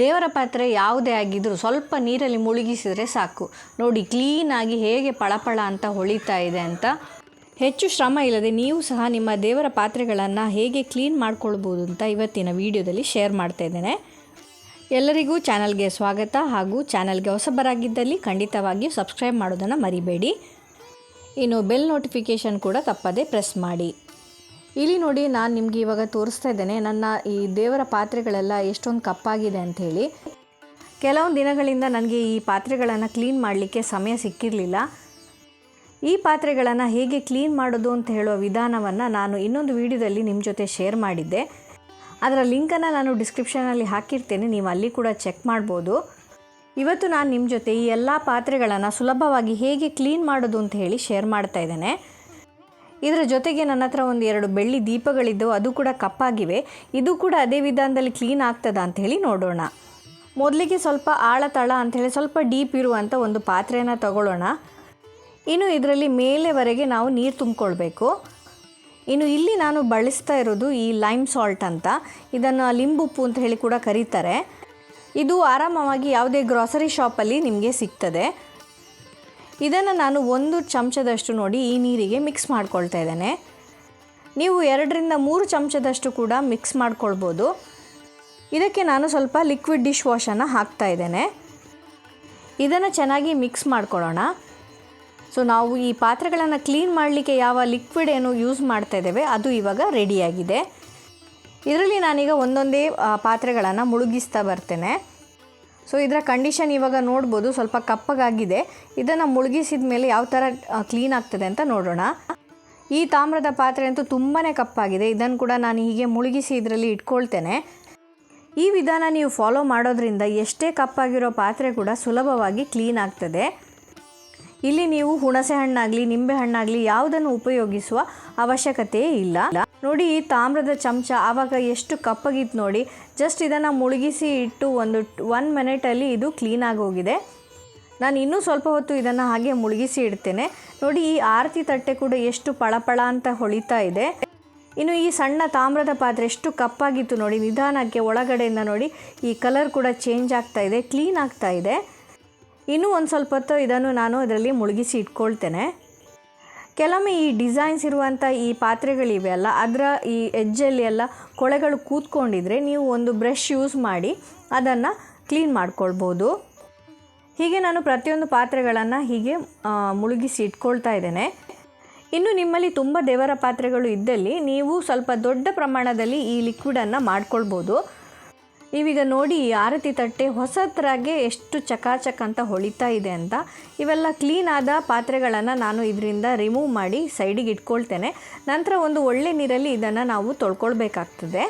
ದೇವರ ಪಾತ್ರೆ ಯಾವುದೇ ಆಗಿದ್ದರೂ ಸ್ವಲ್ಪ ನೀರಲ್ಲಿ ಮುಳುಗಿಸಿದರೆ ಸಾಕು. ನೋಡಿ ಕ್ಲೀನಾಗಿ ಹೇಗೆ ಪಳಪಳ ಅಂತ ಹೊಳಿತಾ ಇದೆ ಅಂತ. ಹೆಚ್ಚು ಶ್ರಮ ಇಲ್ಲದೆ ನೀವು ಸಹ ನಿಮ್ಮ ದೇವರ ಪಾತ್ರೆಗಳನ್ನು ಹೇಗೆ ಕ್ಲೀನ್ ಮಾಡ್ಕೊಳ್ಬೋದು ಅಂತ ಇವತ್ತಿನ ವಿಡಿಯೋದಲ್ಲಿ ಶೇರ್ ಮಾಡ್ತಾ ಇದ್ದೇನೆ. ಎಲ್ಲರಿಗೂ ಚಾನಲ್ಗೆ ಸ್ವಾಗತ ಹಾಗೂ ಚಾನಲ್ಗೆ ಹೊಸಬರಾಗಿದ್ದಲ್ಲಿ ಖಂಡಿತವಾಗಿಯೂ ಸಬ್ಸ್ಕ್ರೈಬ್ ಮಾಡೋದನ್ನು ಮರಿಬೇಡಿ. ಇನ್ನು ಬೆಲ್ ನೋಟಿಫಿಕೇಷನ್ ಕೂಡ ತಪ್ಪದೇ ಪ್ರೆಸ್ ಮಾಡಿ. ಇಲ್ಲಿ ನೋಡಿ ನಾನು ನಿಮಗೆ ಇವಾಗ ತೋರಿಸ್ತಾ ಇದ್ದೇನೆ, ನನ್ನ ಈ ದೇವರ ಪಾತ್ರೆಗಳೆಲ್ಲ ಎಷ್ಟೊಂದು ಕಪ್ಪಾಗಿದೆ ಅಂಥೇಳಿ ಕೆಲವೊಂದು ದಿನಗಳಿಂದ ನನಗೆ ಈ ಪಾತ್ರೆಗಳನ್ನು ಕ್ಲೀನ್ ಮಾಡಲಿಕ್ಕೆ ಸಮಯ ಸಿಕ್ಕಿರಲಿಲ್ಲ. ಈ ಪಾತ್ರೆಗಳನ್ನು ಹೇಗೆ ಕ್ಲೀನ್ ಮಾಡೋದು ಅಂತ ಹೇಳುವ ವಿಧಾನವನ್ನು ನಾನು ಇನ್ನೊಂದು ವಿಡಿಯೋದಲ್ಲಿ ನಿಮ್ಮ ಜೊತೆ ಶೇರ್ ಮಾಡಿದ್ದೆ. ಅದರ ಲಿಂಕನ್ನು ನಾನು ಡಿಸ್ಕ್ರಿಪ್ಷನಲ್ಲಿ ಹಾಕಿರ್ತೇನೆ, ನೀವು ಅಲ್ಲಿ ಕೂಡ ಚೆಕ್ ಮಾಡ್ಬೋದು. ಇವತ್ತು ನಾನು ನಿಮ್ಮ ಜೊತೆ ಈ ಎಲ್ಲ ಪಾತ್ರೆಗಳನ್ನು ಸುಲಭವಾಗಿ ಹೇಗೆ ಕ್ಲೀನ್ ಮಾಡೋದು ಅಂತ ಹೇಳಿ ಶೇರ್ ಮಾಡ್ತಾ ಇದ್ದೇನೆ. ಇದರ ಜೊತೆಗೆ ನನ್ನ ಹತ್ರ ಒಂದು ಎರಡು ಬೆಳ್ಳಿ ದೀಪಗಳಿದ್ದವು, ಅದು ಕೂಡ ಕಪ್ಪಾಗಿವೆ. ಇದು ಕೂಡ ಅದೇ ವಿಧಾನದಲ್ಲಿ ಕ್ಲೀನ್ ಆಗ್ತದ ಅಂತ ಹೇಳಿ ನೋಡೋಣ. ಮೊದಲಿಗೆ ಸ್ವಲ್ಪ ಆಳ ತಳ ಅಂಥೇಳಿ ಸ್ವಲ್ಪ ಡೀಪ್ ಇರುವಂಥ ಒಂದು ಪಾತ್ರೆಯನ್ನು ತಗೊಳ್ಳೋಣ. ಇನ್ನು ಇದರಲ್ಲಿ ಮೇಲೆವರೆಗೆ ನಾವು ನೀರು ತುಂಬಿಕೊಳ್ಬೇಕು. ಇನ್ನು ಇಲ್ಲಿ ನಾನು ಬಳಸ್ತಾ ಇರೋದು ಈ ಲೈಮ್ ಸಾಲ್ಟ್ ಅಂತ. ಇದನ್ನು ಲಿಂಬುಪ್ಪು ಅಂತ ಹೇಳಿ ಕೂಡ ಕರೀತಾರೆ. ಇದು ಆರಾಮವಾಗಿ ಯಾವುದೇ ಗ್ರಾಸರಿ ಶಾಪಲ್ಲಿ ನಿಮಗೆ ಸಿಗ್ತದೆ. ಇದನ್ನು ನಾನು ಒಂದು ಚಮಚದಷ್ಟು ನೋಡಿ ಈ ನೀರಿಗೆ ಮಿಕ್ಸ್ ಮಾಡ್ಕೊಳ್ತಾ ಇದ್ದೇನೆ. ನೀವು ಎರಡರಿಂದ ಮೂರು ಚಮಚದಷ್ಟು ಕೂಡ ಮಿಕ್ಸ್ ಮಾಡ್ಕೊಳ್ಬೋದು. ಇದಕ್ಕೆ ನಾನು ಸ್ವಲ್ಪ ಲಿಕ್ವಿಡ್ ಡಿಶ್ ವಾಶನ್ನು ಹಾಕ್ತಾ ಇದ್ದೇನೆ. ಇದನ್ನು ಚೆನ್ನಾಗಿ ಮಿಕ್ಸ್ ಮಾಡ್ಕೊಳ್ಳೋಣ. ಸೊ ನಾವು ಈ ಪಾತ್ರೆಗಳನ್ನು ಕ್ಲೀನ್ ಮಾಡಲಿಕ್ಕೆ ಯಾವ ಲಿಕ್ವಿಡ್ ಏನು ಯೂಸ್ ಮಾಡ್ತಾ ಇದ್ದೇವೆ, ಅದು ಇವಾಗ ರೆಡಿಯಾಗಿದೆ ಇದರಲ್ಲಿ ನಾನೀಗ ಒಂದೊಂದೇ ಪಾತ್ರೆಗಳನ್ನು ಮುಳುಗಿಸ್ತಾ ಬರ್ತೇನೆ. ಸೊ ಇದರ ಕಂಡೀಷನ್ ಇವಾಗ ನೋಡ್ಬೋದು, ಸ್ವಲ್ಪ ಕಪ್ಪಗಾಗಿದೆ. ಇದನ್ನು ಮುಳುಗಿಸಿದ ಮೇಲೆ ಯಾವ ಥರ ಕ್ಲೀನ್ ಆಗ್ತದೆ ಅಂತ ನೋಡೋಣ. ಈ ತಾಮ್ರದ ಪಾತ್ರೆ ಅಂತೂ ತುಂಬಾ ಕಪ್ಪಾಗಿದೆ. ಇದನ್ನು ಕೂಡ ನಾನು ಹೀಗೆ ಮುಳುಗಿಸಿ ಇದರಲ್ಲಿ ಇಟ್ಕೊಳ್ತೇನೆ. ಈ ವಿಧಾನ ನೀವು ಫಾಲೋ ಮಾಡೋದ್ರಿಂದ ಎಷ್ಟೇ ಕಪ್ಪಾಗಿರೋ ಪಾತ್ರೆ ಕೂಡ ಸುಲಭವಾಗಿ ಕ್ಲೀನ್ ಆಗ್ತದೆ. ಇಲ್ಲಿ ನೀವು ಹುಣಸೆ ಹಣ್ಣಾಗಲಿ, ನಿಂಬೆ ಹಣ್ಣಾಗಲಿ ಯಾವುದನ್ನು ಉಪಯೋಗಿಸುವ ಅವಶ್ಯಕತೆಯೇ ಇಲ್ಲ. ನೋಡಿ ಈ ತಾಮ್ರದ ಚಮಚ, ಆವಾಗ ಎಷ್ಟು ಕಪ್ಪಗಿತ್ತು ನೋಡಿ. ಜಸ್ಟ್ ಇದನ್ನು ಮುಳುಗಿಸಿ ಇಟ್ಟು ಒಂದು ಒನ್ ಮಿನಿಟಲ್ಲಿ ಇದು ಕ್ಲೀನ್ ಆಗೋಗಿದೆ ನಾನು ಇನ್ನೂ ಸ್ವಲ್ಪ ಹೊತ್ತು ಇದನ್ನು ಹಾಗೆ ಮುಳುಗಿಸಿ ಇಡ್ತೇನೆ. ನೋಡಿ ಈ ಆರತಿ ತಟ್ಟೆ ಕೂಡ ಎಷ್ಟು ಪಳಪಳ ಅಂತ ಹೊಳಿತಾ ಇದೆ. ಇನ್ನು ಈ ಸಣ್ಣ ತಾಮ್ರದ ಪಾತ್ರೆ ಎಷ್ಟು ಕಪ್ಪಾಗಿತ್ತು ನೋಡಿ. ನಿಧಾನಕ್ಕೆ ಒಳಗಡೆಯಿಂದ ನೋಡಿ. ಈ ಕಲರ್ ಕೂಡ ಚೇಂಜ್ ಆಗ್ತಾ ಇದೆ ಕ್ಲೀನ್ ಆಗ್ತಾ ಇದೆ. ಇನ್ನೂ ಒಂದು ಸ್ವಲ್ಪ ಹೊತ್ತು ಇದನ್ನು ನಾನು ಅದರಲ್ಲಿ ಮುಳುಗಿಸಿ ಇಟ್ಕೊಳ್ತೇನೆ. ಕೆಲವೊಮ್ಮೆ ಈ ಡಿಸೈನ್ಸ್ ಇರುವಂಥ ಈ ಪಾತ್ರೆಗಳಿವೆ ಅಲ್ಲ ಅದರ ಈ ಎಜ್ಜಲ್ಲಿ ಎಲ್ಲ ಕೊಳೆಗಳು ಕೂತ್ಕೊಂಡಿದ್ರೆ ನೀವು ಒಂದು ಬ್ರಷ್ ಯೂಸ್ ಮಾಡಿ ಅದನ್ನು ಕ್ಲೀನ್ ಮಾಡ್ಕೊಳ್ಬೋದು. ಹೀಗೆ ನಾನು ಪ್ರತಿಯೊಂದು ಪಾತ್ರೆಗಳನ್ನು ಹೀಗೆ ಮುಳುಗಿಸಿ ಇಟ್ಕೊಳ್ತಾ ಇದ್ದೇನೆ. ಇನ್ನು ನಿಮ್ಮಲ್ಲಿ ತುಂಬ ದೇವರ ಪಾತ್ರೆಗಳು ಇದ್ದಲ್ಲಿ ನೀವು ಸ್ವಲ್ಪ ದೊಡ್ಡ ಪ್ರಮಾಣದಲ್ಲಿ ಈ ಲಿಕ್ವಿಡನ್ನು ಮಾಡ್ಕೊಳ್ಬೋದು. ನೀವೀಗ ನೋಡಿ ಈ ಆರತಿ ತಟ್ಟೆ ಹೊಸತ್ರಾಗೆ ಎಷ್ಟು ಚಕಾಚಕ್ ಅಂತ ಹೊಳಿತಾ ಇದೆ ಅಂತ. ಇವೆಲ್ಲ ಕ್ಲೀನ್ ಆದ ಪಾತ್ರೆಗಳನ್ನು ನಾನು ಇದರಿಂದ ರಿಮೂವ್ ಮಾಡಿ ಸೈಡಿಗೆ ಇಟ್ಕೊಳ್ತೇನೆ. ನಂತರ ಒಂದು ಒಳ್ಳೆ ನೀರಲ್ಲಿ ಇದನ್ನು ನಾವು ತೊಳ್ಕೊಳ್ಬೇಕಾಗ್ತದೆ.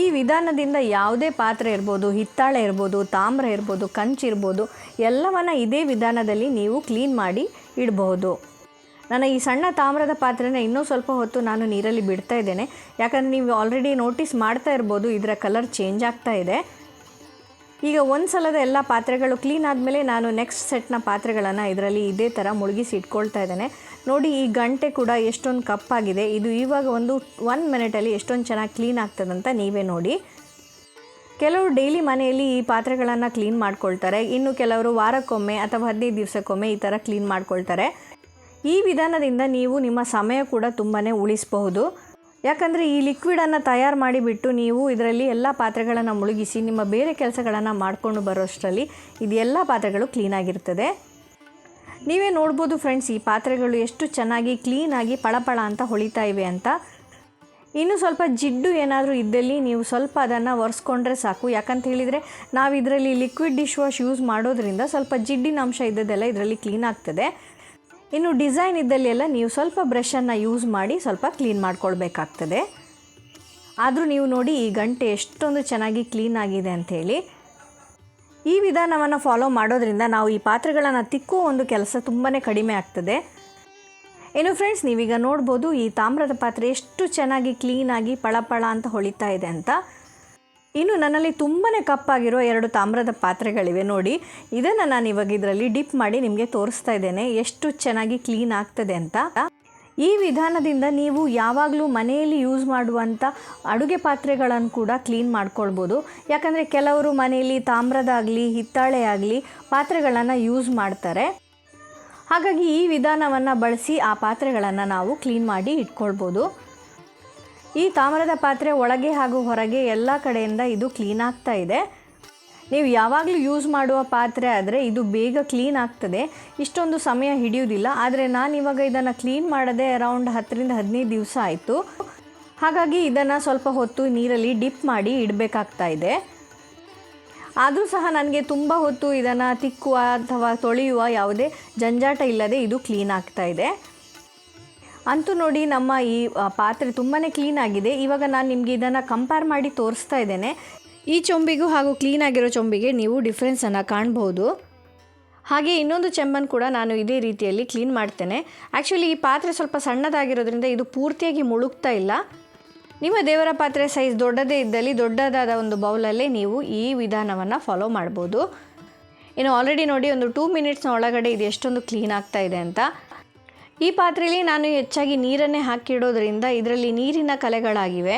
ಈ ವಿಧಾನದಿಂದ ಯಾವುದೇ ಪಾತ್ರೆ ಇರ್ಬೋದು, ಹಿತ್ತಾಳೆ ಇರ್ಬೋದು, ತಾಮ್ರ ಇರ್ಬೋದು, ಕಂಚು ಎಲ್ಲವನ್ನು ಎಲ್ಲವನ್ನ ಇದೇ ವಿಧಾನದಲ್ಲಿ ನೀವು ಕ್ಲೀನ್ ಮಾಡಿ ಇಡಬಹುದು. ನನ್ನ ಈ ಸಣ್ಣ ತಾಮ್ರದ ಪಾತ್ರೆನ ಇನ್ನೂ ಸ್ವಲ್ಪ ಹೊತ್ತು ನಾನು ನೀರಲ್ಲಿ ಬಿಡ್ತಾ ಇದ್ದೇನೆ. ಯಾಕಂದರೆ ನೀವು ಆಲ್ರೆಡಿ ನೋಟಿಸ್ ಮಾಡ್ತಾ ಇರ್ಬೋದು, ಇದರ ಕಲರ್ ಚೇಂಜ್ ಆಗ್ತಾ ಇದೆ. ಈಗ ಒಂದು ಸಲದ ಎಲ್ಲ ಪಾತ್ರೆಗಳು ಕ್ಲೀನ್ ಆದಮೇಲೆ ನಾನು ನೆಕ್ಸ್ಟ್ ಸೆಟ್ನ ಪಾತ್ರೆಗಳನ್ನು ಇದರಲ್ಲಿ ಇದೇ ಥರ ಮುಳುಗಿಸಿ ಇಟ್ಕೊಳ್ತಾ ಇದ್ದೇನೆ. ನೋಡಿ, ಈ ಗಂಟೆ ಕೂಡ ಎಷ್ಟೊಂದು ಕಪ್ಪಾಗಿದೆ ಇದು ಇವಾಗ ಒಂದು ಒನ್ ಮಿನಿಟಲ್ಲಿ ಎಷ್ಟೊಂದು ಚೆನ್ನಾಗಿ ಕ್ಲೀನ್ ಆಗ್ತದಂತ ನೀವೇ ನೋಡಿ. ಕೆಲವರು ಡೈಲಿ ಮನೆಯಲ್ಲಿ ಈ ಪಾತ್ರೆಗಳನ್ನು ಕ್ಲೀನ್ ಮಾಡ್ಕೊಳ್ತಾರೆ. ಇನ್ನು ಕೆಲವರು ವಾರಕ್ಕೊಮ್ಮೆ ಅಥವಾ ಹದಿನೈದು ದಿವಸಕ್ಕೊಮ್ಮೆ ಈ ಥರ ಕ್ಲೀನ್ ಮಾಡ್ಕೊಳ್ತಾರೆ. ಈ ವಿಧಾನದಿಂದ ನೀವು ನಿಮ್ಮ ಸಮಯ ಕೂಡ ತುಂಬಾ ಉಳಿಸಬಹುದು. ಯಾಕಂದರೆ ಈ ಲಿಕ್ವಿಡನ್ನು ತಯಾರು ಮಾಡಿಬಿಟ್ಟು ನೀವು ಇದರಲ್ಲಿ ಎಲ್ಲ ಪಾತ್ರೆಗಳನ್ನು ಮುಳುಗಿಸಿ, ನಿಮ್ಮ ಬೇರೆ ಕೆಲಸಗಳನ್ನು ಮಾಡಿಕೊಂಡು ಬರೋಷ್ಟರಲ್ಲಿ ಇದು ಎಲ್ಲ ಪಾತ್ರೆಗಳು ಕ್ಲೀನಾಗಿರ್ತದೆ ನೀವೇ ನೋಡ್ಬೋದು ಫ್ರೆಂಡ್ಸ್ ಈ ಪಾತ್ರೆಗಳು ಎಷ್ಟು ಚೆನ್ನಾಗಿ ಕ್ಲೀನಾಗಿ ಪಳಪಳ ಅಂತ ಹೊಳಿತಾ ಇವೆ ಅಂತ. ಇನ್ನು ಸ್ವಲ್ಪ ಜಿಡ್ಡು ಏನಾದರೂ ಇದ್ದಲ್ಲಿ ನೀವು ಸ್ವಲ್ಪ ಅದನ್ನು ಒರೆಸ್ಕೊಂಡ್ರೆ ಸಾಕು. ಯಾಕಂತ ಹೇಳಿದರೆ ನಾವು ಇದರಲ್ಲಿ ಲಿಕ್ವಿಡ್ ಡಿಶ್ ವಾಶ್ ಯೂಸ್ ಮಾಡೋದ್ರಿಂದ ಸ್ವಲ್ಪ ಜಿಡ್ಡಿನ ಅಂಶ ಇದ್ದದೆಲ್ಲ ಇದರಲ್ಲಿ ಕ್ಲೀನ್ ಆಗ್ತದೆ. ಇನ್ನು ಡಿಸೈನ್ ಇದ್ದಲ್ಲಿ ಎಲ್ಲ ನೀವು ಸ್ವಲ್ಪ ಬ್ರಷನ್ನು ಯೂಸ್ ಮಾಡಿ ಸ್ವಲ್ಪ ಕ್ಲೀನ್ ಮಾಡ್ಕೊಳ್ಬೇಕಾಗ್ತದೆ. ಆದರೂ ನೀವು ನೋಡಿ ಈ ಗಂಟೆ ಎಷ್ಟೊಂದು ಚೆನ್ನಾಗಿ ಕ್ಲೀನ್ ಆಗಿದೆ ಅಂಥೇಳಿ ಈ ವಿಧಾನವನ್ನು ಫಾಲೋ ಮಾಡೋದ್ರಿಂದ ನಾವು ಈ ಪಾತ್ರೆಗಳನ್ನು ತಿಕ್ಕೋ ಒಂದು ಕೆಲಸ ತುಂಬಾ ಕಡಿಮೆ ಆಗ್ತದೆ. ಇನ್ನು ಫ್ರೆಂಡ್ಸ್ ನೀವೀಗ ನೋಡ್ಬೋದು ಈ ತಾಮ್ರದ ಪಾತ್ರೆ ಎಷ್ಟು ಚೆನ್ನಾಗಿ ಕ್ಲೀನಾಗಿ ಪಳಪಳ ಅಂತ ಹೊಳಿತಾ ಇದೆ ಅಂತ. ಇನ್ನು ನನ್ನಲ್ಲಿ ತುಂಬಾ ಕಪ್ಪಾಗಿರೋ ಎರಡು ತಾಮ್ರದ ಪಾತ್ರೆಗಳಿವೆ ನೋಡಿ. ಇದನ್ನು ನಾನು ಇವಾಗ ಇದರಲ್ಲಿ ಡಿಪ್ ಮಾಡಿ ನಿಮಗೆ ತೋರಿಸ್ತಾ ಇದ್ದೇನೆ. ಎಷ್ಟು ಚೆನ್ನಾಗಿ ಕ್ಲೀನ್ ಆಗ್ತದೆ ಅಂತ. ಈ ವಿಧಾನದಿಂದ ನೀವು ಯಾವಾಗಲೂ ಮನೆಯಲ್ಲಿ ಯೂಸ್ ಮಾಡುವಂಥ ಅಡುಗೆ ಪಾತ್ರೆಗಳನ್ನು ಕೂಡ ಕ್ಲೀನ್ ಮಾಡ್ಕೊಳ್ಬೋದು. ಯಾಕಂದರೆ ಕೆಲವರು ಮನೆಯಲ್ಲಿ ತಾಮ್ರದಾಗಲಿ ಹಿತ್ತಾಳೆ ಆಗಲಿ ಪಾತ್ರೆಗಳನ್ನು ಯೂಸ್ ಮಾಡ್ತಾರೆ. ಹಾಗಾಗಿ ಈ ವಿಧಾನವನ್ನು ಬಳಸಿ ಆ ಪಾತ್ರೆಗಳನ್ನು ನಾವು ಕ್ಲೀನ್ ಮಾಡಿ ಇಟ್ಕೊಳ್ಬೋದು. ಈ ತಾಮ್ರದ ಪಾತ್ರೆ ಒಳಗೆ ಹಾಗೂ ಹೊರಗೆ ಎಲ್ಲ ಕಡೆಯಿಂದ ಇದು ಕ್ಲೀನ್ ಆಗ್ತಾ ಇದೆ. ನೀವು ಯಾವಾಗಲೂ ಯೂಸ್ ಮಾಡುವ ಪಾತ್ರೆ ಆದರೆ ಇದು ಬೇಗ ಕ್ಲೀನ್ ಆಗ್ತದೆ. ಇಷ್ಟೊಂದು ಸಮಯ ಹಿಡಿಯೋದಿಲ್ಲ ಆದರೆ ನಾನು ಇವಾಗ ಇದನ್ನು ಕ್ಲೀನ್ ಮಾಡದೆ ಅರೌಂಡ್ ಹತ್ತರಿಂದ ಹದಿನೈದು ದಿವಸ ಆಯಿತು. ಹಾಗಾಗಿ ಇದನ್ನು ಸ್ವಲ್ಪ ಹೊತ್ತು ನೀರಲ್ಲಿ ಡಿಪ್ ಮಾಡಿ ಇಡಬೇಕಾಗ್ತಾ ಇದೆ. ಆದರೂ ಸಹ ನನಗೆ ತುಂಬ ಹೊತ್ತು ಇದನ್ನು ತಿಕ್ಕುವ ಅಥವಾ ತೊಳೆಯುವ ಯಾವುದೇ ಜಂಜಾಟ ಇಲ್ಲದೆ ಇದು ಕ್ಲೀನ್ ಆಗ್ತಾ ಇದೆ. ಅಂತೂ ನೋಡಿ ನಮ್ಮ ಈ ಪಾತ್ರೆ ತುಂಬಾ ಕ್ಲೀನ್ ಆಗಿದೆ. ಇವಾಗ ನಾನು ನಿಮಗೆ ಇದನ್ನು ಕಂಪೇರ್ ಮಾಡಿ ತೋರಿಸ್ತಾ ಇದ್ದೇನೆ. ಈ ಚೊಂಬಿಗೂ ಹಾಗೂ ಕ್ಲೀನ್ ಆಗಿರೋ ಚೊಂಬಿಗೆ ನೀವು ಡಿಫ್ರೆನ್ಸನ್ನು ಕಾಣ್ಬೋದು. ಹಾಗೆ ಇನ್ನೊಂದು ಚೆಂಬನ್ನು ಕೂಡ ನಾನು ಇದೇ ರೀತಿಯಲ್ಲಿ ಕ್ಲೀನ್ ಮಾಡ್ತೇನೆ. ಆ್ಯಕ್ಚುಲಿ ಈ ಪಾತ್ರೆ ಸ್ವಲ್ಪ ಸಣ್ಣದಾಗಿರೋದ್ರಿಂದ ಇದು ಪೂರ್ತಿಯಾಗಿ ಮುಳುಗ್ತಾ ಇಲ್ಲ. ನಿಮ್ಮ ದೇವರ ಪಾತ್ರೆ ಸೈಜ್ ದೊಡ್ಡದೇ ಇದ್ದಲ್ಲಿ ದೊಡ್ಡದಾದ ಒಂದು ಬೌಲಲ್ಲೇ ನೀವು ಈ ವಿಧಾನವನ್ನು ಫಾಲೋ ಮಾಡ್ಬೋದು. ಇನ್ನು ಆಲ್ರೆಡಿ ನೋಡಿ ಒಂದು ಟೂ ಮಿನಿಟ್ಸ್ನ ಒಳಗಡೆ ಇದು ಎಷ್ಟೊಂದು ಕ್ಲೀನ್ ಆಗ್ತಾ ಇದೆ ಅಂತ. ಈ ಪಾತ್ರೆಯಲ್ಲಿ ನಾನು ಹೆಚ್ಚಾಗಿ ನೀರನ್ನೇ ಹಾಕಿಡೋದ್ರಿಂದ ಇದರಲ್ಲಿ ನೀರಿನ ಕಲೆಗಳಾಗಿವೆ.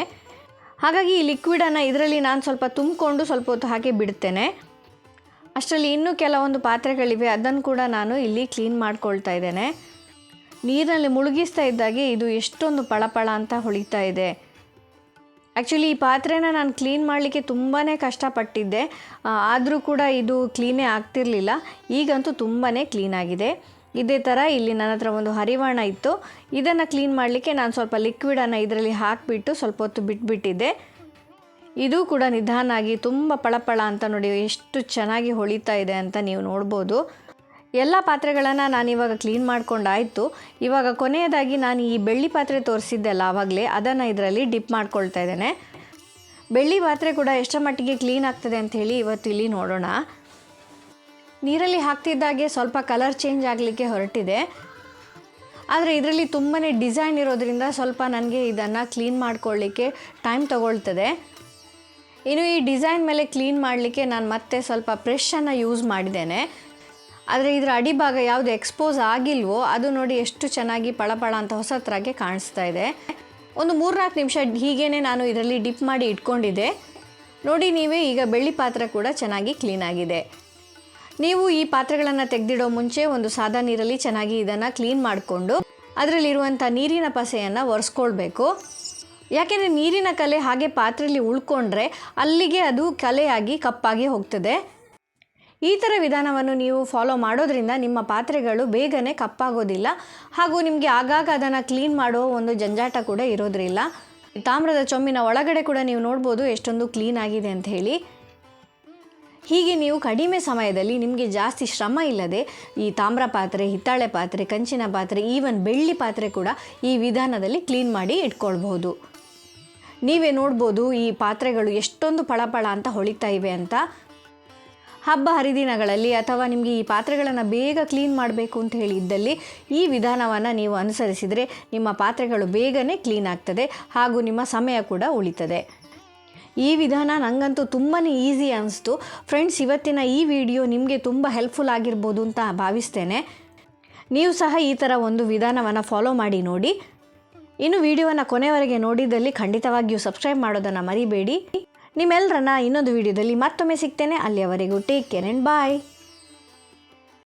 ಹಾಗಾಗಿ ಈ ಲಿಕ್ವಿಡನ್ನು ಇದರಲ್ಲಿ ನಾನು ಸ್ವಲ್ಪ ತುಂಬಿಕೊಂಡು ಸ್ವಲ್ಪ ಹೊತ್ತು ಹಾಕಿ ಬಿಡ್ತೇನೆ. ಅಷ್ಟರಲ್ಲಿ ಇನ್ನೂ ಕೆಲವೊಂದು ಪಾತ್ರೆಗಳಿವೆ, ಅದನ್ನು ಕೂಡ ನಾನು ಇಲ್ಲಿ ಕ್ಲೀನ್ ಮಾಡ್ಕೊಳ್ತಾ ಇದ್ದೇನೆ. ನೀರಿನಲ್ಲಿ ಮುಳುಗಿಸ್ತಾ ಇದ್ದಾಗೆ ಇದು ಎಷ್ಟೊಂದು ಪಳಪಳ ಅಂತ ಹೊಳಿತಾ ಇದೆ. ಆ್ಯಕ್ಚುಲಿ ಈ ಪಾತ್ರೆನ ನಾನು ಕ್ಲೀನ್ ಮಾಡಲಿಕ್ಕೆ ತುಂಬಾ ಕಷ್ಟಪಟ್ಟಿದ್ದೆ. ಆದರೂ ಕೂಡ ಇದು ಕ್ಲೀನೇ ಆಗ್ತಿರಲಿಲ್ಲ. ಈಗಂತೂ ತುಂಬಾ ಕ್ಲೀನ್ ಆಗಿದೆ. ಇದೇ ಥರ ಇಲ್ಲಿ ನನ್ನ ಹತ್ರ ಒಂದು ಹರಿವಾಣ ಇತ್ತು. ಇದನ್ನು ಕ್ಲೀನ್ ಮಾಡಲಿಕ್ಕೆ ನಾನು ಸ್ವಲ್ಪ ಲಿಕ್ವಿಡನ್ನು ಇದರಲ್ಲಿ ಹಾಕಿಬಿಟ್ಟು ಸ್ವಲ್ಪ ಹೊತ್ತು ಬಿಟ್ಬಿಟ್ಟಿದ್ದೆ. ಇದು ಕೂಡ ನಿಧಾನಾಗಿ ತುಂಬ ಪಳಪಳ ಅಂತ ನೋಡಿ ಎಷ್ಟು ಚೆನ್ನಾಗಿ ಹೊಳಿತಾ ಇದೆ ಅಂತ ನೀವು ನೋಡ್ಬೋದು. ಎಲ್ಲ ಪಾತ್ರೆಗಳನ್ನು ನಾನು ಇವಾಗ ಕ್ಲೀನ್ ಮಾಡ್ಕೊಂಡಾಯಿತು ಇವಾಗ ಕೊನೆಯದಾಗಿ ನಾನು ಈ ಬೆಳ್ಳಿ ಪಾತ್ರೆ ತೋರಿಸಿದ್ದೆಲ್ಲ ಆವಾಗಲೇ ಅದನ್ನು ಇದರಲ್ಲಿ ಡಿಪ್ ಮಾಡ್ಕೊಳ್ತಾ ಇದ್ದೇನೆ. ಬೆಳ್ಳಿ ಪಾತ್ರೆ ಕೂಡ ಎಷ್ಟರ ಮಟ್ಟಿಗೆ ಕ್ಲೀನ್ ಆಗ್ತದೆ ಅಂತ ಹೇಳಿ ಇವತ್ತು ಇಲ್ಲಿ ನೋಡೋಣ. ನೀರಲ್ಲಿ ಹಾಕ್ತಿದ್ದಾಗೆ ಸ್ವಲ್ಪ ಕಲರ್ ಚೇಂಜ್ ಆಗಲಿಕ್ಕೆ ಹೊರಟಿದೆ. ಆದರೆ ಇದರಲ್ಲಿ ತುಂಬಾ ಡಿಸೈನ್ ಇರೋದ್ರಿಂದ ಸ್ವಲ್ಪ ನನಗೆ ಇದನ್ನು ಕ್ಲೀನ್ ಮಾಡ್ಕೊಳ್ಳಿಕ್ಕೆ ಟೈಮ್ ತಗೊಳ್ತದೆ. ಇನ್ನು ಈ ಡಿಸೈನ್ ಮೇಲೆ ಕ್ಲೀನ್ ಮಾಡಲಿಕ್ಕೆ ನಾನು ಮತ್ತೆ ಸ್ವಲ್ಪ ಪ್ರೆಶನ್ನು ಯೂಸ್ ಮಾಡಿದ್ದೇನೆ. ಆದರೆ ಇದರ ಅಡಿಭಾಗ ಯಾವುದು ಎಕ್ಸ್ಪೋಸ್ ಆಗಿಲ್ವೋ ಅದು ನೋಡಿ ಎಷ್ಟು ಚೆನ್ನಾಗಿ ಪಳಪಳ ಅಂತ ಹೊಸ ಥರಾಗೆ ಕಾಣಿಸ್ತಾ ಇದೆ. ಒಂದು ಮೂರ್ನಾಲ್ಕು ನಿಮಿಷ ಹೀಗೇ ನಾನು ಇದರಲ್ಲಿ ಡಿಪ್ ಮಾಡಿ ಇಟ್ಕೊಂಡಿದ್ದೆ. ನೋಡಿ ನೀವೇ ಈಗ ಬೆಳ್ಳಿ ಪಾತ್ರೆ ಕೂಡ ಚೆನ್ನಾಗಿ ಕ್ಲೀನ್ ಆಗಿದೆ. ನೀವು ಈ ಪಾತ್ರೆಗಳನ್ನು ತೆಗೆದಿಡೋ ಮುಂಚೆ ಒಂದು ಸಾದಾ ನೀರಲ್ಲಿ ಚೆನ್ನಾಗಿ ಇದನ್ನು ಕ್ಲೀನ್ ಮಾಡಿಕೊಂಡು ಅದರಲ್ಲಿರುವಂಥ ನೀರಿನ ಪಸೆಯನ್ನು ಒರೆಸ್ಕೊಳ್ಬೇಕು. ಯಾಕೆಂದರೆ ನೀರಿನ ಕಲೆ ಹಾಗೆ ಪಾತ್ರೆಯಲ್ಲಿ ಉಳ್ಕೊಂಡ್ರೆ ಅಲ್ಲಿಗೆ ಅದು ಕಲೆಯಾಗಿ ಕಪ್ಪಾಗಿ ಹೋಗ್ತದೆ. ಈ ಥರ ವಿಧಾನವನ್ನು ನೀವು ಫಾಲೋ ಮಾಡೋದ್ರಿಂದ ನಿಮ್ಮ ಪಾತ್ರೆಗಳು ಬೇಗನೆ ಕಪ್ಪಾಗೋದಿಲ್ಲ. ಹಾಗೂ ನಿಮಗೆ ಆಗಾಗ ಅದನ್ನು ಕ್ಲೀನ್ ಮಾಡೋ ಒಂದು ಜಂಜಾಟ ಕೂಡ ಇರೋದ್ರಿಲ್ಲ. ತಾಮ್ರದ ಚೊಮ್ಮಿನ ಒಳಗಡೆ ಕೂಡ ನೀವು ನೋಡ್ಬೋದು ಎಷ್ಟೊಂದು ಕ್ಲೀನ್ ಆಗಿದೆ ಅಂತ ಹೇಳಿ. ಹೀಗೆ ನೀವು ಕಡಿಮೆ ಸಮಯದಲ್ಲಿ ನಿಮಗೆ ಜಾಸ್ತಿ ಶ್ರಮ ಇಲ್ಲದೆ ಈ ತಾಮ್ರ ಪಾತ್ರೆ, ಹಿತ್ತಾಳೆ ಪಾತ್ರೆ, ಕಂಚಿನ ಪಾತ್ರೆ ಈವನ್ ಬೆಳ್ಳಿ ಪಾತ್ರೆ ಕೂಡ ಈ ವಿಧಾನದಲ್ಲಿ ಕ್ಲೀನ್ ಮಾಡಿ ಇಟ್ಕೊಳ್ಬಹುದು. ನೀವೇ ನೋಡ್ಬೋದು ಈ ಪಾತ್ರೆಗಳು ಎಷ್ಟೊಂದು ಪಳಪಳ ಅಂತ ಹೊಳಿತಾ ಇವೆ ಅಂತ. ಹಬ್ಬ ಹರಿದಿನಗಳಲ್ಲಿ ಅಥವಾ ನಿಮಗೆ ಈ ಪಾತ್ರೆಗಳನ್ನು ಬೇಗ ಕ್ಲೀನ್ ಮಾಡಬೇಕು ಅಂತ ಹೇಳಿ ಇದ್ದಲ್ಲಿ ಈ ವಿಧಾನವನ್ನು ನೀವು ಅನುಸರಿಸಿದರೆ ನಿಮ್ಮ ಪಾತ್ರೆಗಳು ಬೇಗನೆ ಕ್ಲೀನ್ ಆಗ್ತದೆ ಹಾಗೂ ನಿಮ್ಮ ಸಮಯ ಕೂಡ ಉಳಿತದೆ. ಈ ವಿಧಾನ ನನಗಂತೂ ತುಂಬಾ ಈಸಿ ಅನಿಸ್ತು. ಫ್ರೆಂಡ್ಸ್ ಇವತ್ತಿನ ಈ ವಿಡಿಯೋ ನಿಮಗೆ ತುಂಬ ಹೆಲ್ಪ್ಫುಲ್ ಆಗಿರ್ಬೋದು ಅಂತ ಭಾವಿಸ್ತೇನೆ. ನೀವು ಸಹ ಈ ಥರ ಒಂದು ವಿಧಾನವನ್ನು ಫಾಲೋ ಮಾಡಿ ನೋಡಿ. ಇನ್ನು ವಿಡಿಯೋವನ್ನು ಕೊನೆವರೆಗೆ ನೋಡಿದಲ್ಲಿ ಖಂಡಿತವಾಗಿಯೂ ಸಬ್ಸ್ಕ್ರೈಬ್ ಮಾಡೋದನ್ನು ಮರಿಬೇಡಿ. ನಿಮ್ಮೆಲ್ಲರನ್ನ ಇನ್ನೊಂದು ವಿಡಿಯೋದಲ್ಲಿ ಮತ್ತೊಮ್ಮೆ ಸಿಗ್ತೇನೆ. ಅಲ್ಲಿಯವರೆಗೂ ಟೇಕ್ ಕೇರ್ ಆ್ಯಂಡ್ ಬಾಯ್